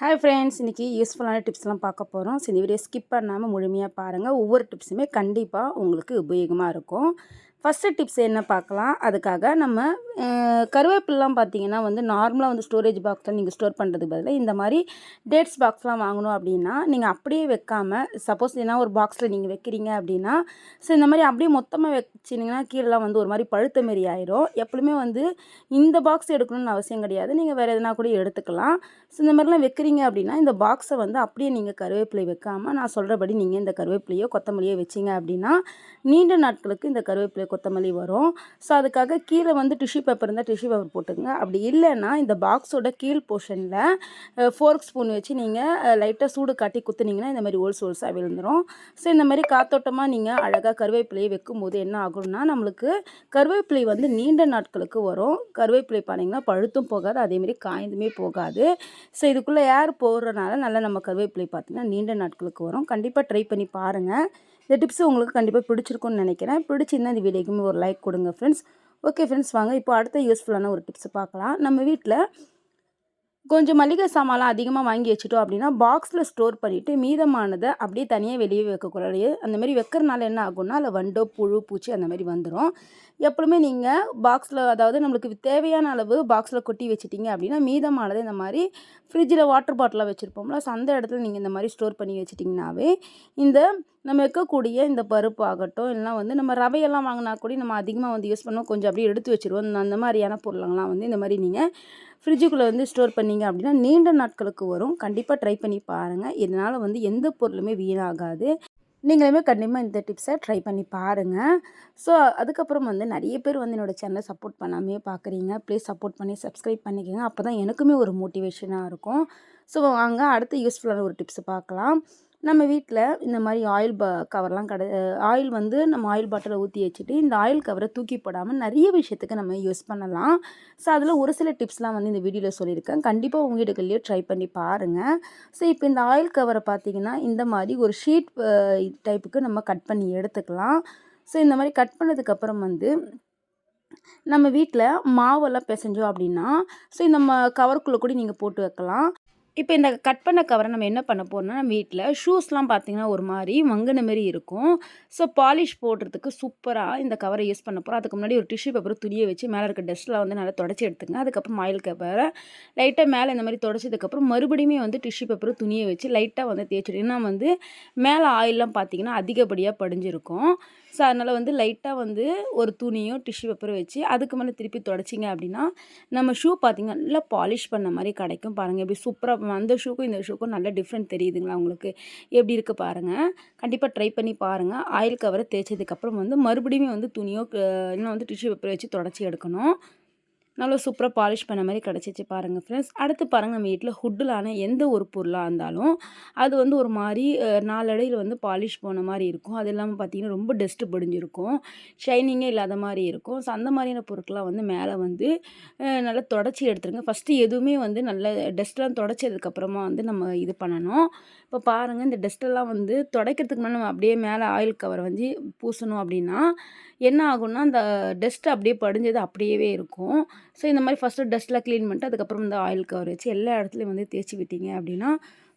Hi friends இன்றைக்கி யூஸ்ஃபுல்லான டிப்ஸ்லாம் பார்க்க போகிறோம் சரி இந்த வீடியோ ஸ்கிப் பண்ணாமல் முழுமையாக பாருங்கள் ஒவ்வொரு டிப்ஸுமே கண்டிப்பாக உங்களுக்கு உபயோகமாக இருக்கும். ஃபஸ்ட்டு டிப்ஸ் என்ன பார்க்கலாம்? அதுக்காக நம்ம கருவேப்பிலாம் பார்த்தீங்கன்னா வந்து நார்மலாக வந்து ஸ்டோரேஜ் பாக்ஸில் நீங்கள் ஸ்டோர் பண்ணுறதுக்கு பதிலாக இந்த மாதிரி டேட்ஸ் பாக்ஸ்லாம் வாங்கணும் அப்படின்னா நீங்கள் அப்படியே வைக்காமல் சப்போஸ் ஏன்னா ஒரு பாக்ஸில் நீங்கள் வைக்கிறீங்க அப்படின்னா ஸோ இந்த மாதிரி அப்படியே மொத்தமாக வச்சிங்கன்னா கீழெலாம் வந்து ஒரு மாதிரி பழுத்த மாரி ஆயிரும். எப்பவுமே வந்து இந்த பாக்ஸ் எடுக்கணும்னு அவசியம் கிடையாது. நீங்கள் வேறு எதுனா கூட எடுத்துக்கலாம். ஸோ இந்த மாதிரிலாம் வைக்கிறீங்க அப்படின்னா இந்த பாக்ஸை வந்து அப்படியே நீங்கள் கருவேப்பிலை வைக்காமல் நான் சொல்கிறபடி நீங்கள் இந்த கருவேப்பிலையோ கொத்தமல்லியோ வச்சிங்க அப்படின்னா நீண்ட நாட்களுக்கு இந்த கருவேப்பிலை கொத்தமல்லி வரும். ஸோ அதுக்காக கீழே வந்து டிஷ்யூ பேப்பர் இருந்தால் டிஷ்யூ பேப்பர் போட்டுங்க அப்படி இல்லைன்னா இந்த பாக்ஸோட கீழ் போர்ஷனில் ஃபோர்க் ஸ்பூன் வச்சு நீங்கள் லைட்டாக சூடு காட்டி குத்துனீங்கன்னா இந்த மாதிரி ஓல்ஸ் ஓல்ஸாக விழுந்துடும் ஸோ இந்த மாதிரி காத்தோட்டமாக நீங்கள் அழகாக கருவேப்பிலையை வைக்கும்போது என்ன ஆகும்னா நம்மளுக்கு கருவேப்பிலை வந்து நீண்ட நாட்களுக்கு வரும். கருவேப்பிலை பார்த்தீங்கன்னா பழுத்தும் போகாது அதேமாரி காய்ந்துமே போகாது. ஸோ இதுக்குள்ளே ஏர் போடுறனால நல்லா நம்ம கருவேப்பிலை பார்த்தீங்கன்னா நீண்ட நாட்களுக்கு வரும். கண்டிப்பாக ட்ரை பண்ணி பாருங்கள் இந்த டிப்ஸ் உங்களுக்கு கண்டிப்பாக பிடிச்சிருக்கும்னு நினைக்கிறேன். பிடிச்சிருந்தால் இந்த வீடியோக்குமே ஒரு லைக் கொடுங்க ஃப்ரெண்ட்ஸ் ஓகே ஃப்ரெண்ட்ஸ் வாங்க. இப்போ அடுத்த யூஸ்ஃபுல்லான ஒரு டிப்ஸ் பார்க்கலாம். நம்ம வீட்டில் கொஞ்சம் மளிகை சாமான்லாம் அதிகமாக வாங்கி வச்சுட்டோம் அப்படின்னா பாக்ஸில் ஸ்டோர் பண்ணிவிட்டு மீதமானதை அப்படியே தனியாக வெளியே வைக்கக்கூடாது. அந்த மாதிரி வைக்கிறனால என்ன ஆகும்னா அதில் வண்டோ புழு பூச்சி அந்த மாதிரி வந்துடும் எப்பவுமே நீங்கள் பாக்ஸில் அதாவது நம்மளுக்கு தேவையான அளவு பாக்ஸில் கொட்டி வச்சிட்டிங்க அப்படின்னா மீதமானதை இந்த மாதிரி ஃப்ரிட்ஜில் வாட்டர் பாட்டிலாக வச்சுருப்போம்ல ஸோ அந்த இடத்துல நீங்கள் இந்த மாதிரி ஸ்டோர் பண்ணி வச்சிட்டிங்கனாவே இந்த நம்ம வைக்கக்கூடிய இந்த பருப்பு ஆகட்டும் இல்லைனா வந்து நம்ம ரவையெல்லாம் வாங்கினா கூட நம்ம அதிகமாக வந்து யூஸ் பண்ணுவோம் கொஞ்சம் அப்படியே எடுத்து வச்சுருவோம். அந்த மாதிரியான பொருளெல்லாம் வந்து இந்த மாதிரி நீங்கள் ஃப்ரிட்ஜுக்குள்ளே வந்து ஸ்டோர் பண்ணீங்க அப்படின்னா நீண்ட நாட்களுக்கு வரும். கண்டிப்பாக ட்ரை பண்ணி பாருங்கள் இதனால் வந்து எந்த பொருளுமே வீணாகாது. நீங்களுமே கண்டிப்பாக இந்த டிப்ஸை ட்ரை பண்ணி பாருங்கள் ஸோ அதுக்கப்புறம் வந்து நிறைய பேர் வந்து என்னோடய சேனலை சப்போர்ட் பண்ணாமே பார்க்குறீங்க ப்ளீஸ் சப்போர்ட் பண்ணி சப்ஸ்கிரைப் பண்ணிக்கோங்க. அப்போ தான் எனக்குமே ஒரு மோட்டிவேஷனாக இருக்கும். ஸோ வாங்க அடுத்த யூஸ்ஃபுல்லான ஒரு டிப்ஸ் பார்க்கலாம். நம்ம வீட்டில் இந்த மாதிரி ஆயில் ப கவர்லாம் கடை ஆயில் வந்து நம்ம ஆயில் பாட்டிலில் ஊற்றி வச்சுட்டு இந்த ஆயில் கவரை தூக்கி போடாமல் நிறைய விஷயத்துக்கு நம்ம யூஸ் பண்ணலாம். ஸோ அதில் ஒரு சில டிப்ஸ்லாம் வந்து இந்த வீடியோவில் சொல்லியிருக்கேன். கண்டிப்பாக உங்கள் வீடுகள்லேயே ட்ரை பண்ணி பாருங்கள் ஸோ இப்போ இந்த ஆயில் கவரை பார்த்திங்கன்னா இந்த மாதிரி ஒரு ஷீட் டைப்புக்கு நம்ம கட் பண்ணி எடுத்துக்கலாம். ஸோ இந்த மாதிரி கட் பண்ணதுக்கப்புறம் வந்து நம்ம வீட்டில் மாவெல்லாம் பிசைஞ்சோம் அப்படின்னா ஸோ இந்த ம கவருக்குள்ளே கூட நீங்கள் போட்டு வைக்கலாம். இப்போ இந்த கட் பண்ண கவரை நம்ம என்ன பண்ண போகிறோம்னா நம்ம வீட்டில் ஷூஸ்லாம் பார்த்தீங்கன்னா ஒரு மாதிரி மங்கின மாரி இருக்கும். ஸோ பாலிஷ் போடுறதுக்கு சூப்பராக இந்த கவரை யூஸ் பண்ண போகிறோம் அதுக்கு முன்னாடி ஒரு டிஷ்யூ பேப்பர் துணியை வச்சு மேலே இருக்க டஸ்ட்லாம் வந்து நல்லா தொடச்சி எடுத்துங்க. அதுக்கப்புறம் ஆயில் கவரை லைட்டாக மேலே இந்த மாதிரி தொடச்சதுக்கப்புறம் மறுபடியுமே வந்து டிஷ்யூ பேப்பர் துணியை வச்சு லைட்டாக வந்து தேய்ச்சிடும் ஏன்னா வந்து மேலே ஆயிலெலாம் பார்த்தீங்கன்னா அதிகப்படியாக படிஞ்சிருக்கும். ஸோ அதனால் வந்து லைட்டாக வந்து ஒரு துணியோ டிஷ்யூ பேப்பரோ வச்சு அதுக்கு மேலே திருப்பி தொடச்சிங்க அப்படின்னா நம்ம ஷூ பார்த்தீங்கன்னா நல்லா பாலிஷ் பண்ண மாதிரி கிடைக்கும் பாருங்கள் எப்படி சூப்பராக அந்த ஷூக்கும் இந்த ஷூக்கும் நல்ல டிஃப்ரெண்ட் தெரியுதுங்களா உங்களுக்கு? எப்படி இருக்குது பாருங்கள் கண்டிப்பாக ட்ரை பண்ணி பாருங்கள் ஆயில் கவரை தேய்ச்சதுக்கப்புறம் வந்து மறுபடியும் வந்து துணியோ இன்னும் வந்து டிஷ்யூ பேப்பரை வச்சு தொடச்சி எடுக்கணும். நல்லா சூப்பராக பாலிஷ் பண்ண மாதிரி கிடச்சிச்சு பாருங்கள் ஃப்ரெண்ட்ஸ் அடுத்து பாருங்கள் நம்ம வீட்டில் ஹுட்டிலான எந்த ஒரு பொருளாக இருந்தாலும் அது வந்து ஒரு மாதிரி நாளடையில் வந்து பாலிஷ் போன மாதிரி இருக்கும். அது இல்லாமல் பார்த்தீங்கன்னா ரொம்ப டஸ்ட்டு படிஞ்சிருக்கும். ஷைனிங்கே இல்லாத மாதிரி இருக்கும். ஸோ அந்த மாதிரியான பொருட்கள்லாம் வந்து மேலே வந்து நல்லா தொடச்சி எடுத்துருங்க. ஃபஸ்ட்டு எதுவுமே வந்து நல்ல டஸ்ட்லாம் தொடச்சதுக்கப்புறமா வந்து நம்ம இது பண்ணணும். இப்போ பாருங்கள் இந்த டஸ்ட்டெல்லாம் வந்து துடைக்கிறதுக்கு முன்னாடி நம்ம அப்படியே மேலே ஆயில் கவர் வந்து பூசணும் அப்படின்னா என்ன ஆகும்னா அந்த டஸ்ட் அப்படியே படிஞ்சது அப்படியே இருக்கும். ஸோ இந்த மாதிரி ஃபஸ்ட்டு டஸ்ட்டில் க்ளீன் பண்ணிட்டு அதுக்கப்புறம் இந்த ஆயில் கவர் வச்சு எல்லா இடத்துலையும் வந்து தேய்ச்சி விட்டீங்க அப்படின்னா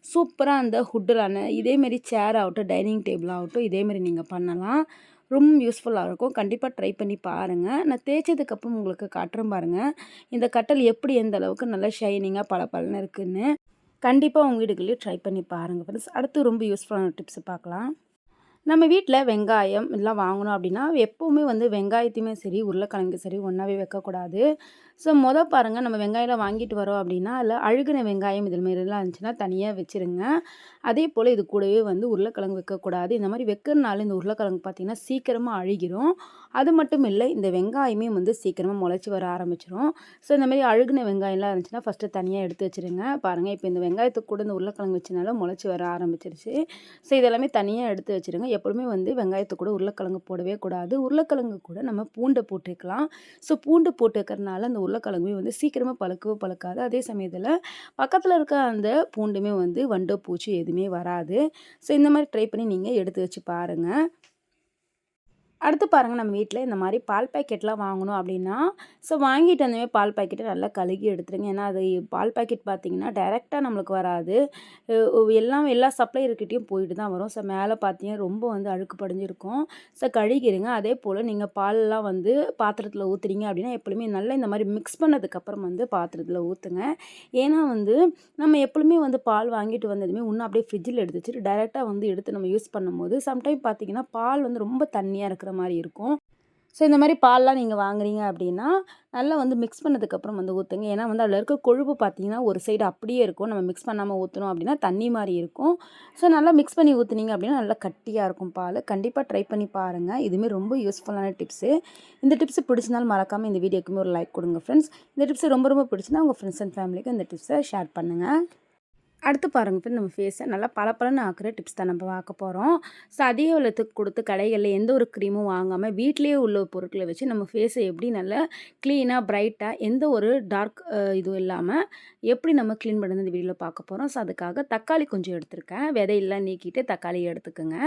சூப்பராக அந்த ஹுட்டிலான இதேமாரி சேர் ஆகட்டும் டைனிங் டேபிள் ஆகட்டும் இதேமாரி நீங்கள் பண்ணலாம். ரொம்ப யூஸ்ஃபுல்லாக இருக்கும். கண்டிப்பாக ட்ரை பண்ணி பாருங்கள் நான் தேய்ச்சதுக்கப்புறம் உங்களுக்கு காட்டுறேன் பாருங்கள் இந்த கட்டல் எப்படி எந்த அளவுக்கு நல்லா ஷைனிங்காக பளபளன்னு இருக்குதுன்னு கண்டிப்பாக உங்கள் வீடுகளையும் ட்ரை பண்ணி பாருங்கள் ஃப்ரெண்ட்ஸ் அடுத்து ரொம்ப யூஸ்ஃபுல்லான டிப்ஸ் பார்க்கலாம். நம்ம வீட்டில் வெங்காயம் இதெல்லாம் வாங்கணும் அப்படின்னா எப்போவுமே வந்து வெங்காயத்தையுமே சரி உருளைக்கிழங்கு சரி ஒன்றாவே வைக்கக்கூடாது. ஸோ மொதல் பாருங்கள் நம்ம வெங்காயம்லாம் வாங்கிட்டு வரோம் அப்படின்னா அதில் அழுகின வெங்காயம் இது மாதிரிலாம் இருந்துச்சுன்னா தனியாக வச்சுருங்க. அதே போல் இது கூடவே வந்து உருளைக்கிழங்கு வைக்கக்கூடாது. இந்த மாதிரி வைக்கிறனால இந்த உருளைக்கிழங்கு பார்த்திங்கன்னா சீக்கிரமாக அழுகிரும். அது மட்டும் இல்லை இந்த வெங்காயமே வந்து சீக்கிரமாக முளைச்சி வர ஆரம்பிச்சிரும். ஸோ இந்த மாதிரி அழுகின வெங்காயம்லாம் இருந்துச்சுன்னா ஃபஸ்ட்டு தனியாக எடுத்து வச்சுருங்க. பாருங்கள் இப்போ இந்த வெங்காயத்துக்கு கூட இந்த உருளைக்கிழங்கு வச்சனால முளைச்சி வர ஆரம்பிச்சிருச்சு. ஸோ இதெல்லாமே தனியாக எடுத்து வச்சுருங்க. எப்பொழுதுமே வந்து வெங்காயத்துக்கு கூட உருளைக்கிழங்கு போடவே கூடாது. உருளைக்கிழங்கு கூட நம்ம பூண்டை போட்டுக்கலாம். ஸோ பூண்டு போட்டு அந்த உருளைக்கிழங்குமே வந்து சீக்கிரமாக பழக்கவோ பழக்காது. அதே சமயத்தில் பக்கத்தில் இருக்க அந்த பூண்டுமே வந்து வண்டோ பூச்சி எதுவுமே வராது. ஸோ இந்த மாதிரி ட்ரை பண்ணி நீங்கள் எடுத்து வச்சு பாருங்கள் அடுத்து பாருங்கள் நம்ம வீட்டில் இந்த மாதிரி பால் பாக்கெட்லாம் வாங்கணும் அப்படின்னா ஸோ வாங்கிட்டு வந்தவே பால் பாக்கெட்டை நல்லா கழுகி எடுத்துருங்க. ஏன்னா அது பால் பாக்கெட் பார்த்திங்கன்னா டைரெக்டாக நம்மளுக்கு வராது. எல்லாம் எல்லா சப்ளையர்கிட்டையும் போயிட்டு தான் வரும். ஸோ மேலே பார்த்தீங்கன்னா ரொம்ப வந்து அழுக்கு படிஞ்சிருக்கும். ஸோ கழுகிடுங்க அதே போல் நீங்கள் பால்லாம் வந்து பாத்திரத்தில் ஊற்றுறீங்க அப்படின்னா எப்பொழுதுமே நல்லா இந்த மாதிரி மிக்ஸ் பண்ணதுக்கப்புறம் வந்து பாத்திரத்தில் ஊற்றுங்க ஏன்னா வந்து நம்ம எப்பொழுதுமே வந்து பால் வாங்கிட்டு வந்ததுமே இன்னும் அப்படியே ஃப்ரிட்ஜில் எடுத்து வச்சுட்டு டைரெக்டாக வந்து எடுத்து நம்ம யூஸ் பண்ணும்போது சம்டைம் பார்த்திங்கன்னா பால் வந்து ரொம்ப தண்ணியாக இருக்கிற மாதிரி இருக்கும். ஸோ இந்த மாதிரி பால்லாம் நீங்கள் வாங்குறீங்க அப்படின்னா நல்லா வந்து மிக்ஸ் பண்ணதுக்கப்புறம் வந்து ஊற்றுங்க ஏன்னா வந்து அதில் இருக்க கொழுப்பு பார்த்தீங்கன்னா ஒரு சைடு அப்படியே இருக்கும். நம்ம மிக்ஸ் பண்ணாமல் ஊற்றணும் அப்படின்னா தண்ணி மாதிரி இருக்கும். ஸோ நல்லா மிக்ஸ் பண்ணி ஊற்றுனீங்க அப்படின்னா நல்லா கட்டியாக இருக்கும் பால். கண்டிப்பாக ட்ரை பண்ணி பாருங்கள் இதுவுமே ரொம்ப யூஸ்ஃபுல்லான டிப்ஸு இந்த டிப்ஸ் பிடிச்சினாலும் மறக்காமல் இந்த வீடியோக்குமே ஒரு லைக் கொடுங்க ஃப்ரெண்ட்ஸ் இந்த டிப்ஸ் ரொம்ப ரொம்ப பிடிச்சினா உங்கள் ஃப்ரெண்ட்ஸ் அண்ட் ஃபேமிலிக்கு இந்த டிப்ஸை ஷேர் பண்ணுங்கள் அடுத்து பாருங்கள் இப்போ நம்ம ஃபேஸை நல்லா பளபளன்னு ஆக்குற டிப்ஸ் தான் நம்ம பார்க்க போகிறோம் ஸோ அதிக விலத்துக்கு கொடுத்து கடைகளில் எந்த ஒரு க்ரீமும் வாங்காமல் வீட்லேயே உள்ள பொருட்களை வச்சு நம்ம ஃபேஸை எப்படி நல்லா க்ளீனாக ப்ரைட்டாக எந்த ஒரு டார்க் இதுவும் இல்லாமல் எப்படி நம்ம க்ளீன் பண்ணுறது இந்த வீடியோவில் பார்க்க போகிறோம் ஸோ அதுக்காக தக்காளி கொஞ்சம் எடுத்திருக்கேன். விதையெல்லாம் நீக்கிட்டு தக்காளி எடுத்துக்கோங்க.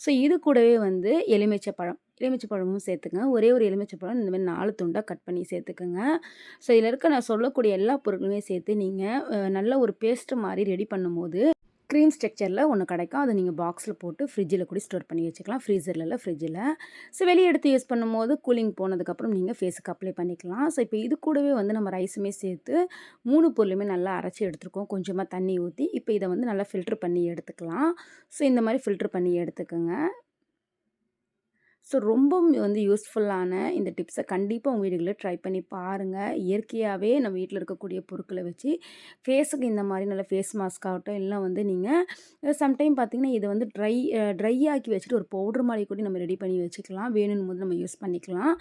ஸோ இது கூடவே வந்து எலுமிச்சை பழம். எலுமிச்சை பழமும் சேர்த்துக்கங்க ஒரே ஒரு எலுமிச்சை பழம் இந்த மாதிரி நாலு துண்டாக கட் பண்ணி சேர்த்துக்கோங்க. ஸோ இதில் இருக்க நான் சொல்லக்கூடிய எல்லா பொருட்களுமே சேர்த்து நீங்கள் நல்ல ஒரு பேஸ்ட்டு மாதிரி ரெடி பண்ணும்போது க்ரீம் ஸ்ட்ரக்சரில் ஒன்று கிடைக்கும். அதை நீங்கள் பாக்ஸில் போட்டு ஃப்ரிட்ஜில் கூட ஸ்டோர் பண்ணி வச்சுக்கலாம். ஃப்ரீசரில் இல்லை ஃப்ரிட்ஜில் ஸோ வெளியே எடுத்து யூஸ் பண்ணும்போது கூலிங் போனதுக்கப்புறம் நீங்கள் ஃபேஸுக்கு அப்ளை பண்ணிக்கலாம். ஸோ இப்போ இது கூடவே வந்து நம்ம ரைஸுமே சேர்த்து மூணு பொருளுமே நல்லா அரைச்சி எடுத்துருக்கோம். கொஞ்சமாக தண்ணி ஊற்றி இப்போ இதை வந்து நல்லா ஃபில்ட்ரு பண்ணி எடுத்துக்கலாம். ஸோ இந்த மாதிரி ஃபில்ட்ரு பண்ணி எடுத்துக்கோங்க. ஸோ ரொம்ப வந்து யூஸ்ஃபுல்லான இந்த டிப்ஸை கண்டிப்பாக உங்கள் வீடுகளில் ட்ரை பண்ணி பாருங்கள் இயற்கையாகவே நம்ம வீட்டில் இருக்கக்கூடிய பொருட்களை வச்சு ஃபேஸுக்கு இந்த மாதிரி நல்ல ஃபேஸ் மாஸ்க் ஆகட்டும் இல்லை வந்து நீங்கள் சம்டைம் பார்த்திங்கன்னா இதை வந்து ட்ரை ட்ரை ஆக்கி வச்சுட்டு ஒரு பவுட்ரு மாதிரி கூட நம்ம ரெடி பண்ணி வச்சுக்கலாம். வேணும்னு போது நம்ம யூஸ் பண்ணிக்கலாம்.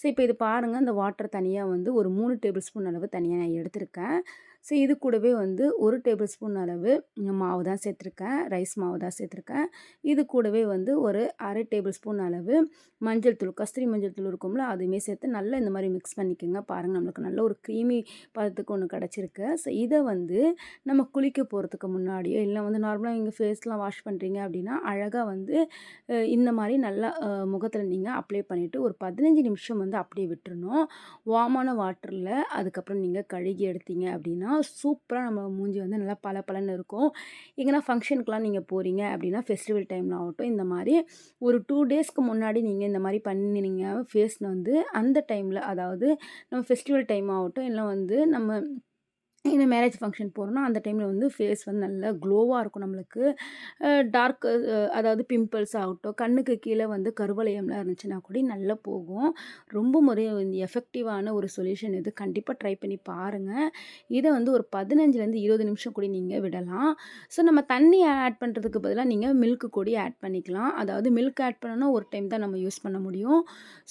ஸோ இப்போ இது பாருங்கள் இந்த வாட்டர் தனியாக வந்து ஒரு மூணு டேபிள் ஸ்பூன் அளவு தனியாக நான் எடுத்திருக்கேன். ஸோ இது கூடவே வந்து ஒரு டேபிள் ஸ்பூன் அளவு மாவு தான் சேர்த்துருக்கேன். ரைஸ் மாவு தான் சேர்த்துருக்கேன். இது கூடவே வந்து ஒரு அரை டேபிள் ஸ்பூன் அளவு மஞ்சள் தூள் கஸ்தூரி மஞ்சள் தூள் இருக்கும்ல அதுவுமே சேர்த்து நல்லா இந்த மாதிரி மிக்ஸ் பண்ணிக்கோங்க. பாருங்கள் நம்மளுக்கு நல்ல ஒரு க்ரீமி பதத்துக்கு ஒன்று கிடச்சிருக்கு. ஸோ இதை வந்து நம்ம குளிக்க போகிறதுக்கு முன்னாடியோ இல்லை வந்து நார்மலாக எங்கள் ஃபேஸ்லாம் வாஷ் பண்ணுறீங்க அப்படின்னா அழகாக வந்து இந்த மாதிரி நல்லா முகத்தில் நீங்கள் அப்ளை பண்ணிவிட்டு ஒரு பதினஞ்சு நிமிஷம் வந்து அப்படியே விட்டுறணும். வார்மான வாட்டரில் அதுக்கப்புறம் நீங்கள் கழுகி எடுத்தீங்க அப்படின்னா சூப்பராக நம்ம மூஞ்சி வந்து நல்லா பல பலன்னு இருக்கும். எங்கன்னா ஃபங்க்ஷனுக்குலாம் நீங்கள் போகிறீங்க அப்படின்னா ஃபெஸ்டிவல் டைமில் ஆகட்டும் இந்த மாதிரி ஒரு டூ டேஸ்க்கு முன்னாடி நீங்கள் இந்த மாதிரி பண்ணினீங்க ஃபேஸில் வந்து அந்த டைமில் அதாவது நம்ம ஃபெஸ்டிவல் டைம் ஆகட்டும் இல்லை வந்து நம்ம இந்த மேரேஜ் ஃபங்க்ஷன் போகிறோன்னா அந்த டைமில் வந்து ஃபேஸ் வந்து நல்லா க்ளோவாக இருக்கும் நம்மளுக்கு. டார்க் அதாவது பிம்பிள்ஸ் ஆகட்டும் கண்ணுக்கு கீழே வந்து கருவளையம்லாம் இருந்துச்சுன்னா கூட நல்லா போகும். ரொம்ப முறை எஃபெக்டிவான ஒரு சொல்யூஷன் இது. கண்டிப்பாக ட்ரை பண்ணி பாருங்கள் இதை வந்து ஒரு பதினஞ்சுலேருந்து இருபது நிமிஷம் கூட நீங்கள் விடலாம். ஸோ நம்ம தண்ணி ஆட் பண்ணுறதுக்கு பதிலாக நீங்கள் மில்க்கு கூட ஆட் பண்ணிக்கலாம். அதாவது மில்க் ஆட் பண்ணணும் ஒரு டைம் தான் நம்ம யூஸ் பண்ண முடியும்.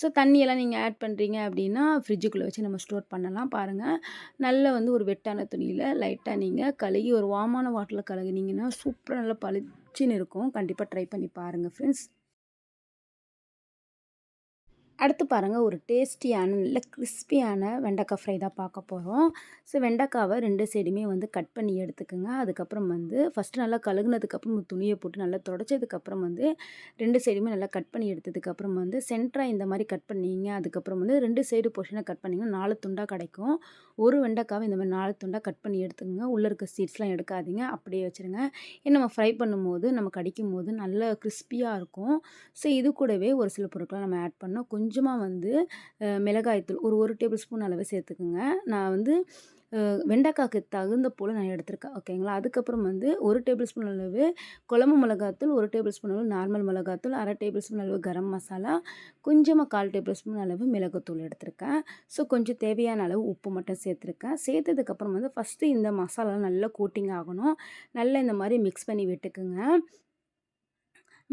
ஸோ தண்ணியெல்லாம் நீங்கள் ஆட் பண்ணுறீங்க அப்படின்னா ஃப்ரிட்ஜுக்குள்ளே வச்சு நம்ம ஸ்டோர் பண்ணலாம். பாருங்கள் நல்ல வந்து ஒரு வெட்டான துணியில் லைட்டாக நீங்கள் கழுகி ஒரு வாமான வாட்டரில் கழுகுனீங்கன்னா சூப்பராக நல்லா பளிச்சுன்னு இருக்கும். கண்டிப்பாக ட்ரை பண்ணி பாருங்கள் ஃப்ரெண்ட்ஸ் அடுத்து பாருங்கள் ஒரு டேஸ்டியான நல்ல கிறிஸ்பியான வெண்டைக்காய் ஃப்ரை தான் பார்க்க போகிறோம் ஸோ வெண்டைக்காவை ரெண்டு சைடுமே வந்து கட் பண்ணி எடுத்துக்கோங்க. அதுக்கப்புறம் வந்து ஃபஸ்ட்டு நல்லா கழுகுனதுக்கப்புறம் துணியை போட்டு நல்லா தொடச்சதுக்கப்புறம் வந்து ரெண்டு சைடுமே நல்லா கட் பண்ணி எடுத்ததுக்கப்புறம் வந்து சென்டராக இந்த மாதிரி கட் பண்ணிங்க. அதுக்கப்புறம் வந்து ரெண்டு சைடு போர்ஷனை கட் பண்ணிங்கன்னா நாலு துண்டாக கிடைக்கும். ஒரு வெண்டைக்காவை இந்த மாதிரி நாலு துண்டாக கட் பண்ணி எடுத்துக்கோங்க. உள்ளே இருக்க சீட்ஸ்லாம் எடுக்காதீங்க. அப்படியே வச்சுருங்க. ஏன்னா நம்ம ஃப்ரை பண்ணும்போது நம்ம கடிக்கும் போது நல்ல கிறிஸ்பியாக இருக்கும். ஸோ இது கூடவே ஒரு சில பொருட்களை நம்ம ஆட் பண்ணோம். கொஞ்சம் கொஞ்சமாக வந்து மிளகாய்த்தூள் ஒரு ஒரு டேபிள் ஸ்பூன் அளவு சேர்த்துக்குங்க. நான் வந்து வெண்டைக்காய்க்கு தகுந்த போல் நான் எடுத்திருக்கேன். ஓகேங்களா? அதுக்கப்புறம் வந்து ஒரு டேபிள் ஸ்பூன் அளவு குழம்பு மிளகாத்தூள் ஒரு டேபிள் ஸ்பூன் அளவு நார்மல் மிளகாத்தூள் அரை டேபிள் ஸ்பூன் அளவு கரம் மசாலா கொஞ்சமாக கால் டேபிள் ஸ்பூன் அளவு மிளகுத்தூள் எடுத்திருக்கேன். ஸோ கொஞ்சம் தேவையான அளவு உப்பு மட்டும் சேர்த்துருக்கேன். சேர்த்ததுக்கப்புறம் வந்து ஃபஸ்ட்டு இந்த மசாலா நல்லா கோட்டிங் ஆகணும். நல்லா இந்த மாதிரி மிக்ஸ் பண்ணி விட்டுக்குங்க.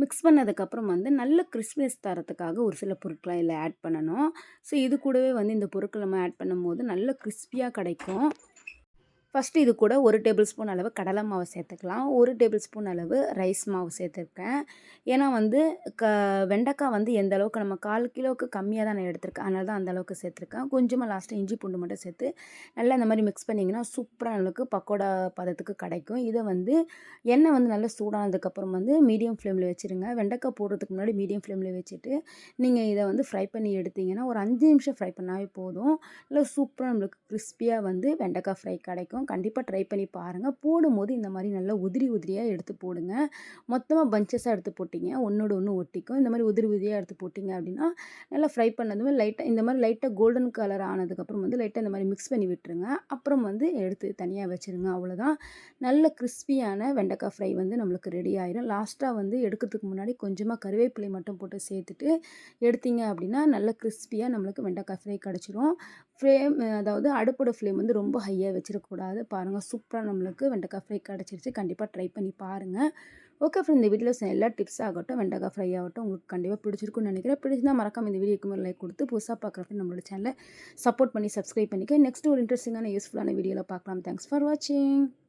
மிக்ஸ் பண்ணதுக்கப்புறம் வந்து நல்ல கிறிஸ்மஸ் தரத்துக்காக ஒரு சில பொருட்களை இதில் ஆட் பண்ணணும். ஸோ இது கூடவே வந்து இந்த பொருட்கள் நம்ம ஆட் பண்ணும்போது நல்ல கிறிஸ்பியாக கிடைக்கும். ஃபஸ்ட்டு இது கூட ஒரு டேபிள் ஸ்பூன் அளவு கடலை மாவு சேர்த்துக்கலாம். ஒரு டேபிள் ஸ்பூன் அளவு ரைஸ் மாவு சேர்த்துருக்கேன். ஏன்னா வந்து க வெண்டைக்காய் வந்து எந்த அளவுக்கு நம்ம கால் கிலோவுக்கு கம்மியாக தான் நான் எடுத்திருக்கேன். அதனால தான் அந்தளவுக்கு சேர்த்துருக்கேன். கொஞ்சமாக லாஸ்ட்டு இஞ்சி பூண்டு மட்டும் சேர்த்து நல்லா இந்த மாதிரி மிக்ஸ் பண்ணிங்கன்னா சூப்பராக நம்மளுக்கு பக்கோடா பதத்துக்கு கிடைக்கும். இதை வந்து எண்ணெய் வந்து நல்லா சூடானதுக்கப்புறம் வந்து மீடியம் ஃப்ளேமில் வச்சுருங்க. வெண்டைக்காய் போடுறதுக்கு முன்னாடி மீடியம் ஃப்ளேமில் வச்சுட்டு நீங்கள் இதை வந்து ஃப்ரை பண்ணி எடுத்தீங்கன்னா ஒரு அஞ்சு நிமிஷம் ஃப்ரை பண்ணாவே போதும். இல்லை சூப்பராக நம்மளுக்கு கிறிஸ்பியாக வந்து வெண்டைக்காய் ஃப்ரை கிடைக்கும். கண்டிப்பாக ட்ரை பண்ணி பாருங்கள் போடும்போது இந்த மாதிரி நல்லா உதிரி உதிரியாக எடுத்து போடுங்க. மொத்தமாக பஞ்சஸாக எடுத்து போட்டிங்க. ஒன்றோட ஒன்று ஒட்டிக்கும். இந்த மாதிரி உதிரி உதிரியாக எடுத்து போட்டிங்க அப்படின்னா நல்லா ஃப்ரை பண்ணதுமே லைட்டாக இந்த மாதிரி லைட்டாக கோல்டன் கலர் ஆனதுக்கப்புறம் வந்து லைட்டாக இந்த மாதிரி மிக்ஸ் பண்ணி விட்டுருங்க. அப்புறம் வந்து எடுத்து தனியாக வச்சுருங்க. அவ்வளோதான் நல்ல கிறிஸ்பியான வெண்டைக்காய் ஃப்ரை வந்து நம்மளுக்கு ரெடி ஆயிடும் லாஸ்ட்டாக வந்து எடுக்கிறதுக்கு முன்னாடி கொஞ்சமாக கருவேப்பிலை மட்டும் போட்டு சேர்த்துட்டு எடுத்தீங்க அப்படின்னா நல்ல கிறிஸ்பியாக நம்மளுக்கு வெண்டைக்காய் ஃப்ரை கிடச்சிரும். ஃப்ளேம் அதாவது அடுப்போட ஃப்ளேம் வந்து ரொம்ப ஹையாக வச்சிடக்கூடாது பாருங்கள் சூப்பராக நம்மளுக்கு வெண்டைக்காய் ஃப்ரை கிடச்சிருச்சு. கண்டிப்பாக ட்ரை பண்ணி பாருங்கள் ஓகே ஃப்ரெண்ட் இந்த வீடியோவில் எல்லா டிப்ஸ் ஆகட்டும் வெண்டைக்காய் ஃப்ரை ஆகட்டும் உங்களுக்கு கண்டிப்பாக பிடிச்சிருக்குன்னு நினைக்கிறேன். பிடிச்சிருந்தா மறக்காம இந்த வீடியோக்கு லைக் கொடுத்து புதுசாக பார்க்குறப்ப நம்மளோட சேனலை சப்போர்ட் பண்ணி சப்ஸ்கிரைப் பண்ணிக்க. நெக்ஸ்ட் ஒரு இன்ட்ரெஸ்டிங்கான யூஸ்ஃபுல்லான வீடியோவில் பார்க்கலாம் தேங்க்ஸ் ஃபார் வாட்சிங்